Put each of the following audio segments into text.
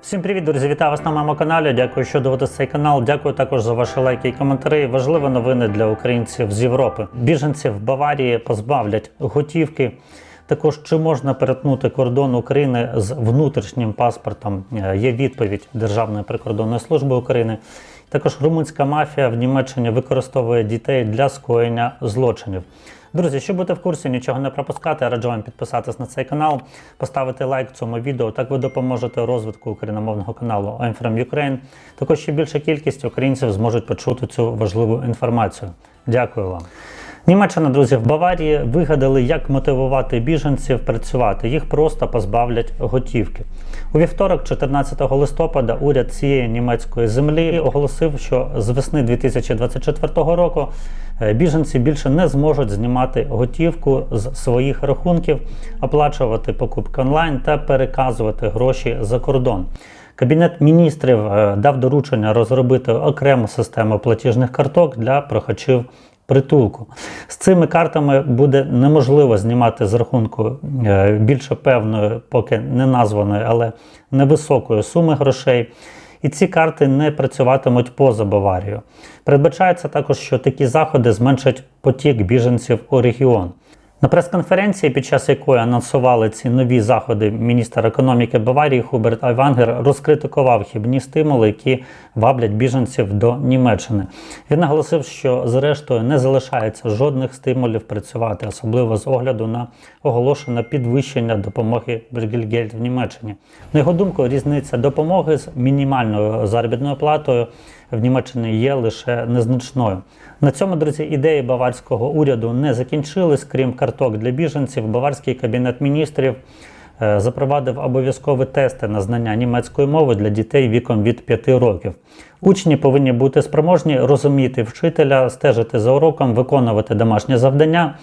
Всім привіт, друзі! Вітаю вас на моєму каналі. Дякую, що дивитесь цей канал. Дякую також за ваші лайки і коментарі. Важливі новини для українців з Європи. Біженців в Баварії позбавлять готівки. Також чи можна перетнути кордон України з внутрішнім паспортом? Е, Є відповідь Державної прикордонної служби України. Також румунська мафія в Німеччині використовує дітей для скоєння злочинів. Друзі, щоб бути в курсі, нічого не пропускати, раджу вам підписатись на цей канал, поставити лайк цьому відео. Так ви допоможете розвитку україномовного каналу I'm Ukraine. Також ще більша кількість українців зможуть почути цю важливу інформацію. Дякую вам. Німеччина, друзі, в Баварії вигадали, як мотивувати біженців працювати. Їх просто позбавлять готівки. У вівторок, 14 листопада, уряд цієї німецької землі оголосив, що з весни 2024 року е, біженці більше не зможуть знімати готівку з своїх рахунків, оплачувати покупки онлайн та переказувати гроші за кордон. Кабінет міністрів е, дав доручення розробити окрему систему платіжних карток для прохачів притулку. З цими картами буде неможливо знімати з рахунку е, більше певної, поки не названої, але невисокої суми грошей. І ці карти не працюватимуть поза Баварією. Передбачається також, що такі заходи зменшать потік біженців у регіон. На прес-конференції, під час якої анонсували ці нові заходи, міністр економіки Баварії Хуберт Айвангер розкритикував хібні стимули, які ваблять біженців до Німеччини. Він наголосив, що зрештою не залишається жодних стимулів працювати, особливо з огляду на оголошене підвищення допомоги Бергельгельд в Німеччині. На його думку, різниця допомоги з мінімальною заробітною платою в Німеччині є лише незначною. На цьому, друзі, ідеї баварського уряду не закінчились. Крім карток для біженців, баварський кабінет міністрів е, запровадив обов'язкові тести на знання німецької мови для дітей віком від 5 років. Учні повинні бути спроможні розуміти вчителя, стежити за уроком, виконувати домашні завдання.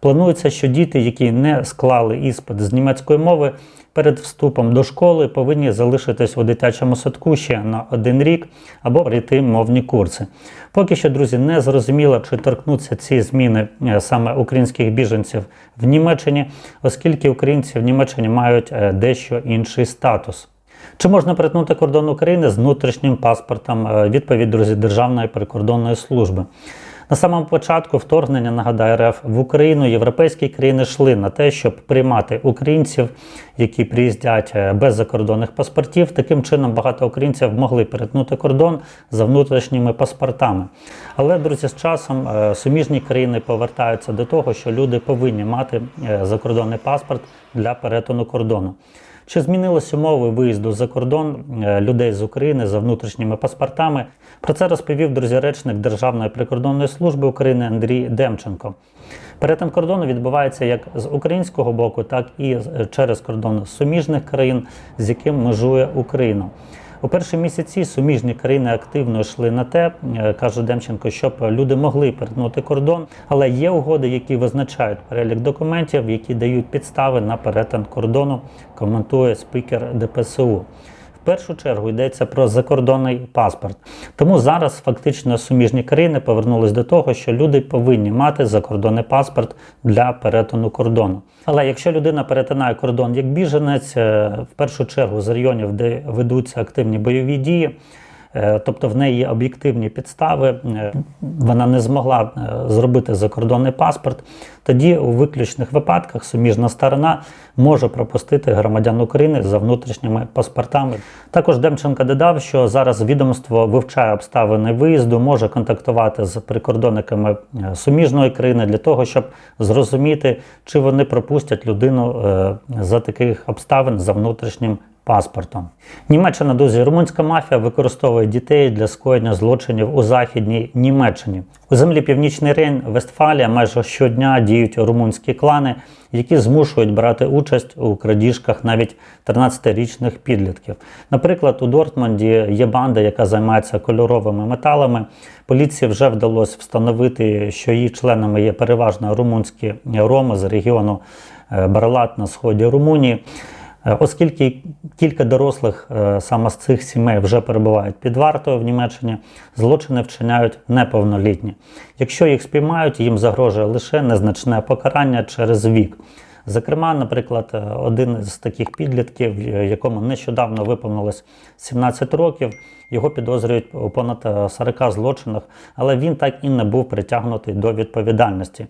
Планується, що діти, які не склали іспит з німецької мови, перед вступом до школи повинні залишитись у дитячому садку ще на один рік або пройти мовні курси. Поки що, друзі, не зрозуміло, чи торкнуться ці зміни е, саме українських біженців в Німеччині, оскільки українці в Німеччині мають е, дещо інший статус. Чи можна перетнути кордон України з внутрішнім паспортом? Е, Відповідь, друзі, Державної прикордонної служби. На самому початку вторгнення, нагадаю, РФ в Україну європейські країни йшли на те, щоб приймати українців, які приїздять е, без закордонних паспортів. Таким чином багато українців могли перетнути кордон за внутрішніми паспортами. Але, друзі, з часом е, суміжні країни повертаються до того, що люди повинні мати е, закордонний паспорт для перетину кордону. Чи змінились умови виїзду за кордон е, людей з України за внутрішніми паспортами? Про це розповів друзі речник Державної прикордонної служби України Андрій Демченко. Перетин кордону відбувається як з українського боку, так і е, через кордон суміжних країн, з яким межує Україна. У перші місяці суміжні країни активно йшли на те, е, каже Демченко, щоб люди могли перетнути кордон, але є угоди, які визначають перелік документів, які дають підстави на перетин кордону, коментує спікер ДПСУ. Першу чергу йдеться про закордонний паспорт. Тому зараз фактично суміжні країни повернулись до того, що люди повинні мати закордонний паспорт для перетину кордону. Але якщо людина перетинає кордон як біженець, е, в першу чергу з районів, де ведуться активні бойові дії, тобто в неї є об'єктивні підстави, е, вона не змогла е, зробити закордонний паспорт, тоді у виключних випадках суміжна сторона може пропустити громадян України за внутрішніми паспортами. Також Демченко додав, що зараз відомство вивчає обставини виїзду, може контактувати з прикордонниками е, суміжної країни для того, щоб зрозуміти, чи вони пропустять людину е, за таких обставин за внутрішнім паспортом. Німеччина, друзі, румунська мафія використовує дітей для скоєння злочинів у західній Німеччині. У землі Північний Рейн, Вестфалія майже щодня діють румунські клани, які змушують брати участь у крадіжках навіть 13-річних підлітків. Наприклад, у Дортмунді є банда, яка займається кольоровими металами. Поліції вже вдалося встановити, що її членами є переважно румунські роми з регіону е, Барлат на сході Румунії. Е, Оскільки кілька дорослих е, саме з цих сімей вже перебувають під вартою в Німеччині, злочини вчиняють неповнолітні. Якщо їх спіймають, їм загрожує лише незначне покарання через вік. Зокрема, наприклад, е, один з таких підлітків, е, якому нещодавно виповнилось 17 років, його підозрюють у понад е, 40 злочинах, але він так і не був притягнутий до відповідальності,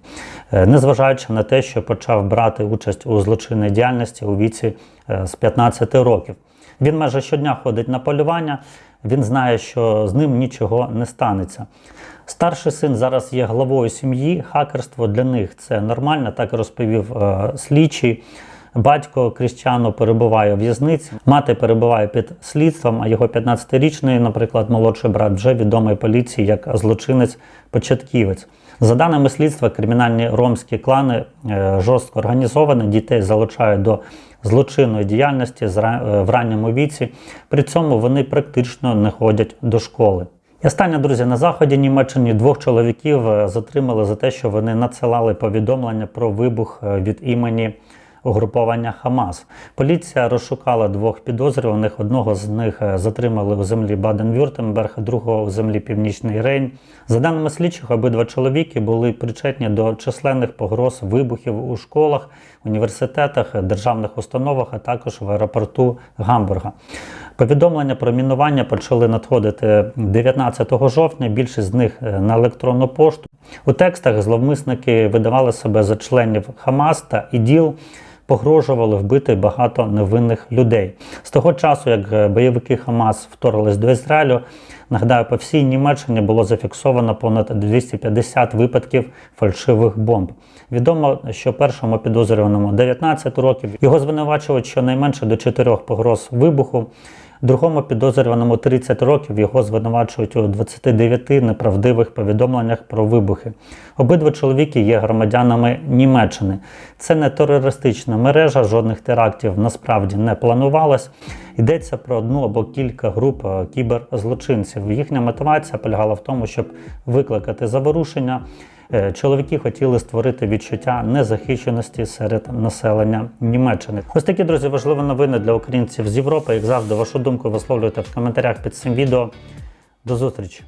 Е, незважаючи на те, що почав брати участь у злочинній діяльності у віці е, з 15 років. Він майже щодня ходить на полювання, він знає, що з ним нічого не станеться. Старший син зараз є главою сім'ї. Хакерство для них це нормально, так розповів е, слідчий. Батько Крістіану перебуває у в'язниці, мати перебуває під слідством, а його 15-річний, наприклад, молодший брат вже відомий поліції як злочинець-початківець. За даними слідства, кримінальні ромські клани е, жорстко організовані, дітей залучають до злочинної діяльності е, в ранньому віці. При цьому вони практично не ходять до школи. І останнє, друзі, на заході Німеччині двох чоловіків е, затримали за те, що вони надсилали повідомлення про вибух е, від імені угруповання Хамас. Поліція розшукала двох підозрюваних. Одного з них е, затримали у землі Баден-Вюртемберг, другого у землі Північний Рейн. За даними слідчих, обидва чоловіки були причетні до численних погроз вибухів у школах, університетах, державних установах, а також в аеропорту Гамбурга. Повідомлення про мінування почали надходити 19 жовтня. Більшість з них е, на електронну пошту. У текстах зловмисники видавали себе за членів Хамас та ІДІЛ. Погрожували вбити багато невинних людей з того часу, як е, бойовики Хамас вторглись до Ізраїлю. Нагадаю, по всій Німеччині було зафіксовано понад 250 випадків фальшивих бомб. Відомо, що першому підозрюваному 19 років його звинувачують щонайменше до чотирьох погроз вибуху. Другому підозрюваному 30 років його звинувачують у 29 неправдивих повідомленнях про вибухи. Обидва чоловіки є громадянами Німеччини. Це не терористична мережа, жодних терактів насправді не планувалось. Йдеться про одну або кілька груп е, кіберзлочинців. Їхня мотивація полягала в тому, щоб викликати заворушення. Е, Чоловіки хотіли створити відчуття незахищеності серед населення Німеччини. Ось такі друзі важливі новини для українців з Європи. Як завжди, вашу думку висловлюйте в коментарях під цим відео. До зустрічі!